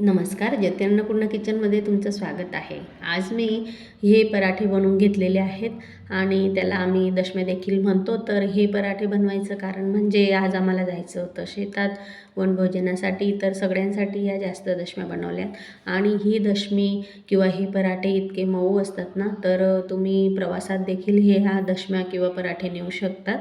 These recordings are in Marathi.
नमस्कार जती अन्नपूर्ण किचनमध्ये तुमचं स्वागत आहे. आज मी हे पराठे बनवून घेतलेले आहेत. आणि त्याला आम्ही दशमे देखील म्हणतो. तर हे पराठे बनवायचं कारण म्हणजे आज आम्हाला जायचं होतं शेतात. वनभोजनासाठी तर सगळ्यांसाठी या जास्त दशम्या बनवल्यात. आणि ही दशमी किंवा हे पराठे इतके मऊ असतात ना तर तुम्ही प्रवासात देखील हे ह्या दशम्या किंवा पराठे नेऊ शकतात.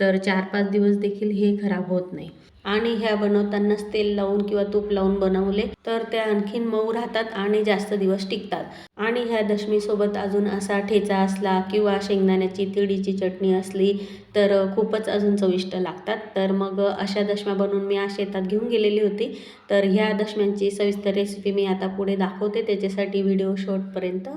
तर चार पाच दिवस देखील हे खराब होत नाही. आणि ह्या बनवतानाच तेल लावून किंवा तूप लावून बनवले तर त्या आणखीन मऊ राहतात आणि जास्त दिवस टिकतात. आणि ह्या दशमीसोबत अजून असा ठेचा असला किंवा शेंगदाण्याची तिळीची चटणी असली तर खूपच अजून चविष्ट लागतात. तर मग अशा दशम्या बनवून मी आज शेतात घेऊन गेलेली होती. तर ह्या दशम्यांची सविस्तर रेसिपी मी आता पुढे दाखवते. त्याच्यासाठी व्हिडिओ शॉर्टपर्यंत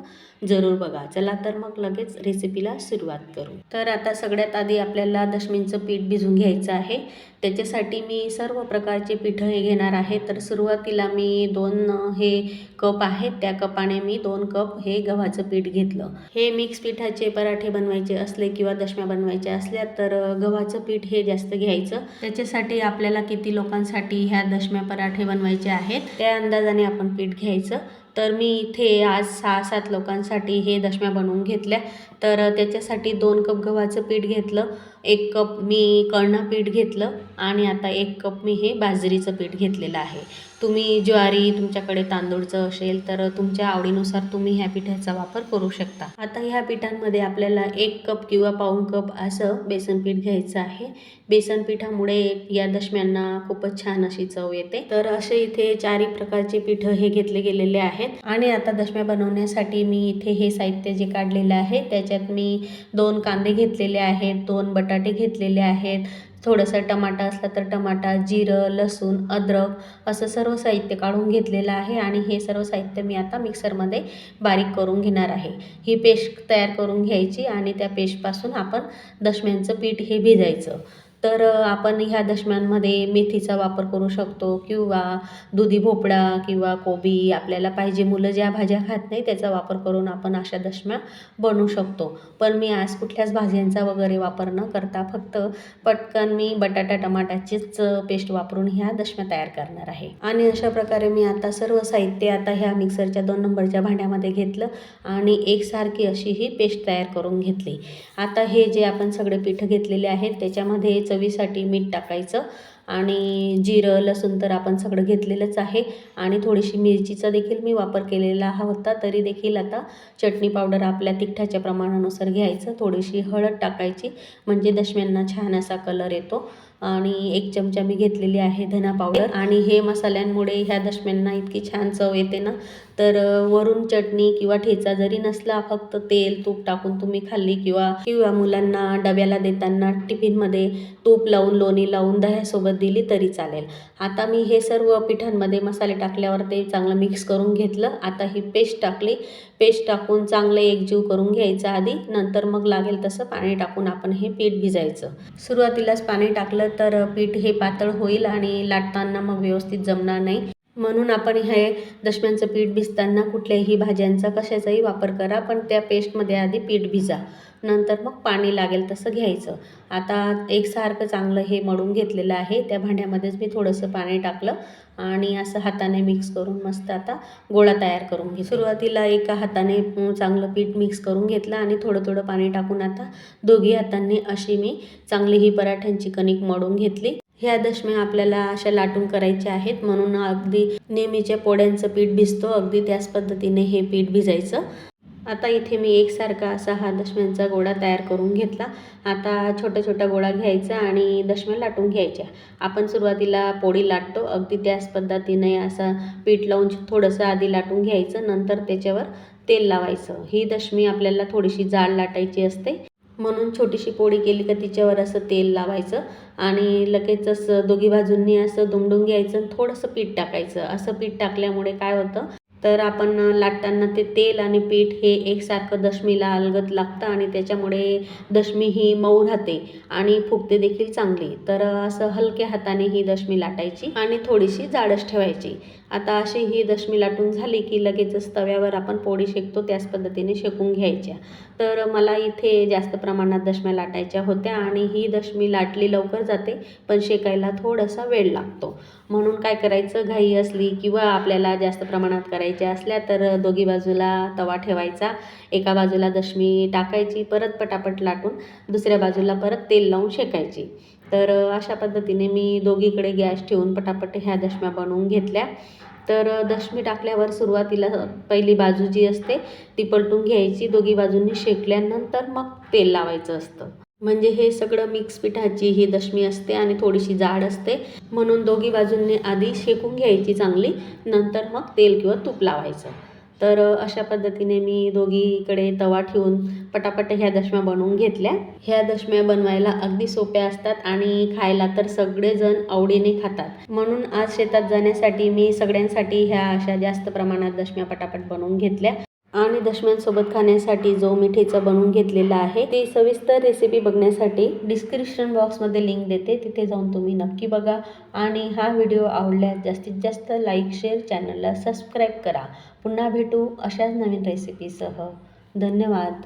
जरूर बघा. चला तर मग लगेच रेसिपीला सुरुवात करू. तर आता सगळ्यात आधी आपल्याला दशमींचं पीठ भिजून घ्यायचं आहे. त्याच्यासाठी मी सर्व प्रकारचे पिठं हे घेणार आहे. तर सुरुवातीला मी दोन हे कप आहेत. त्या कपाने मी दोन कप हे गव्हाचं पीठ घेतलं. हे मिक्स पिठाचे पराठे बनवायचे असले किंवा दशम्या बनवायच्या असल्या तर गव्हाचं पीठ हे जास्त घ्यायचं. त्याच्यासाठी आपल्याला किती लोकांसाठी ह्या दशम्या पराठे बनवायचे आहेत त्या अंदाजाने आपण पीठ घ्यायचं. तर मी इथे आज सहा सात लोकांसाठी हे दशम्या बनवून घेतल्या. तर त्याच्यासाठी दोन कप गव्हाचं पीठ घेतलं. एक कप मी कळणा पीठ घेतलं आणि आता एक कप मी हे बाजरीचं पीठ घेतलेलं आहे. तुम्ही ज्वारी तुमच्याकडे तांदूळचं असेल तर तुमच्या आवडीनुसार तुम्ही ह्या पिठाचा वापर करू शकता. आता ह्या पिठांमध्ये आपल्याला एक कप किंवा पाऊण कप असं बेसन पीठ घ्यायचं आहे. बेसन पिठामुळे या दशम्यांना खूपच छान अशी चव येते. तर असे इथे चारही प्रकारचे पिठं हे घेतले गेलेले आहेत. आणि आता दशम्या बनवण्यासाठी मी इथे हे साहित्य जे काढलेलं आहे त्याच्यात मी दोन कांदे घेतलेले आहेत दोन बटाटे घेतलेले आहेत. थोडंसं टमाटा असला तर टमाटा जिरं लसूण अद्रक असं सर्व साहित्य काढून घेतलेलं आहे आणि हे सर्व साहित्य मी आता मिक्सरमध्ये बारीक करून घेणार आहे. ही पेस्ट तयार करून घ्यायची आणि त्या पेस्टपासून आपण दशम्यांचं पीठ हे भिजायचं. तर आपण ह्या दशम्यांमध्ये मेथीचा वापर करू शकतो किंवा दुधी भोपळा किंवा कोबी. आपल्याला पाहिजे मुलं ज्या भाज्या खात नाही त्याचा वापर करून आपण अशा दशम्या बनवू शकतो. पण मी आज कुठल्याच भाज्यांचा वगैरे वापर न करता फक्त पटकन मी बटाटा टमाटाचीच पेस्ट वापरून ह्या दशम्या तयार करणार आहे. आणि अशा प्रकारे मी आता सर्व साहित्य आता ह्या मिक्सरच्या दोन नंबरच्या भांड्यामध्ये घेतलं आणि एकसारखी अशी ही पेस्ट तयार करून घेतली. आता हे जे आपण सगळे पिठं घेतलेले आहेत त्याच्यामध्ये चवीसाठी मीठ टाकायचं. आणि जिरं लसूण तर आपण सगळं घेतलेलंच आहे. आणि थोडीशी मिरचीचा देखील मी वापर केलेला हा होता तरी देखील आता चटणी पावडर आपल्या तिखटाच्या प्रमाणानुसार घ्यायचं. थोडीशी हळद टाकायची म्हणजे दशम्यांना छान असा कलर येतो. आणि एक चमचा मी घेतलेली आहे धना पावडर. आणि हे मसाल्यांमुळे ह्या दशम्यांना इतकी छान चव येते ना. तर वरून चटणी किंवा ठेचा जरी नसला फक्त तेल तूप टाकून तुम्ही खाल्ली किंवा किंवा मुलांना डब्याला देताना टिफिनमध्ये तूप लावून लोणी लावून दह्यासोबत दिली तरी चालेल. आता मी हे सर्व पिठांमध्ये मसाले टाकल्यावर ते चांगलं मिक्स करून घेतलं. आता ही पेस्ट टाकली. पेस्ट टाकून चांगलं एकजीव करून घ्यायचं आधी. नंतर मग लागेल तसं पाणी टाकून आपण हे पीठ भिजायचं. सुरुवातीलाच पाणी टाकलं तर पीठ हे पातळ होईल आणि लाटताना मग व्यवस्थित जमणार नाही. म्हणून आपण हे दशम्यांचं पीठ भिजताना कुठल्याही भाज्यांचा कशाचाही वापर करा पण त्या पेस्टमध्ये आधी पीठ भिजा. नंतर मग पाणी लागेल तसं घ्यायचं. आता एकसारखं चांगलं हे मळून घेतलेलं आहे. त्या भांड्यामध्येच मी थोडंसं पाणी टाकलं आणि असं हाताने मिक्स करून मस्त आता गोळा तयार करून घे सुरुवातीला एका हाताने चांगलं पीठ मिक्स करून घेतलं आणि थोडं थोडं पाणी टाकून आता दोघी हातांनी अशी मी चांगली ही पराठ्यांची कणिक मळून घेतली. ह्या दशम्या आपल्याला अशा लाटून करायच्या आहेत. म्हणून अगदी नेहमीच्या पोळ्यांचं पीठ भिजतो. अगदी त्याच पद्धतीने हे पीठ भिजायचं. आता इथे मी एकसारखा असा हा दशम्यांचा गोळा तयार करून घेतला. आता छोटा छोटा गोळा घ्यायचा आणि दशम्या लाटून घ्यायच्या. आपण सुरुवातीला पोळी लाटतो. अगदी त्याच पद्धतीने असं पीठ लावून थोडंसं आधी लाटून घ्यायचं. नंतर त्याच्यावर तेल लावायचं. ही दशमी आपल्याला थोडीशी जाड लाटायची असते. म्हणून छोटीशी पोळी केली का तिच्यावर असं तेल लावायचं आणि लगेच असं दोघी बाजूंनी असं दुमडून घ्यायचं आणि थोडंसं पीठ टाकायचं. असं पीठ टाकल्यामुळे काय होतं तर आपण लाटताना ते तेल आणि पीठ हे एकसारखं दशमीला अलगत लागतं आणि त्याच्यामुळे दशमी ही मऊ राहते आणि फुगते देखील चांगली. तर असं हलक्या हाताने ही दशमी लाटायची आणि थोडीशी जाडच ठेवायची. आता अशी ही दशमी लाटून झाली की लगेचच तव्यावर आपण पोळी शेकतो त्याच पद्धतीने शेकून घ्यायच्या. तर मला इथे जास्त प्रमाणात दशम्या लाटायच्या होत्या आणि ही दशमी लाटली लवकर जाते पण शेकायला थोडासा वेळ लागतो. म्हणून काय करायचं घाई असली किंवा आपल्याला जास्त प्रमाणात करायच्या असल्या तर दोघी बाजूला तवा ठेवायचा. एका बाजूला दशमी टाकायची परत पटापट लाटून दुसऱ्या बाजूला परत तेल लावून शेकायची. तर अशा पद्धतीने मी दोघीकडे गॅस ठेवून पटापट ह्या दशम्या बनवून घेतल्या. तर दशमी टाकल्यावर सुरुवातीला पहिली बाजू जी असते ती पलटून घ्यायची. दोघी बाजूंनी शेकल्यानंतर मग तेल लावायचं असतं. म्हणजे हे सगळं मिक्स पिठाची ही दशमी असते आणि थोडीशी जाड असते. म्हणून दोघी बाजूंनी आधी शेकून घ्यायची चांगली नंतर मग तेल किंवा तूप लावायचं. तर अशा पद्धतीने मी दोघीकडे तवा ठेवून पटापट ह्या दशम्या बनवून घेतल्या. ह्या दशम्या बनवायला अगदी सोप्या असतात आणि खायला तर सगळेजण आवडीने खातात. म्हणून आज शेतात जाण्यासाठी मी सगळ्यांसाठी ह्या अशा जास्त प्रमाणात दशम्या पटापट बनवून घेतल्या. आणि दशम्यांसोबत खाण्यासाठी जो मिठेचा बनवून घेतलेला आहे ते सविस्तर रेसिपी बघण्यासाठी डिस्क्रिप्शन बॉक्समध्ये लिंक देते. तिथे जाऊन तुम्ही नक्की बघा आणि हा व्हिडिओ आवडल्यास जास्तीत जास्त लाईक शेअर चॅनलला सबस्क्राईब करा. पुन्हा भेटू अशाच नवीन रेसिपीसह धन्यवाद.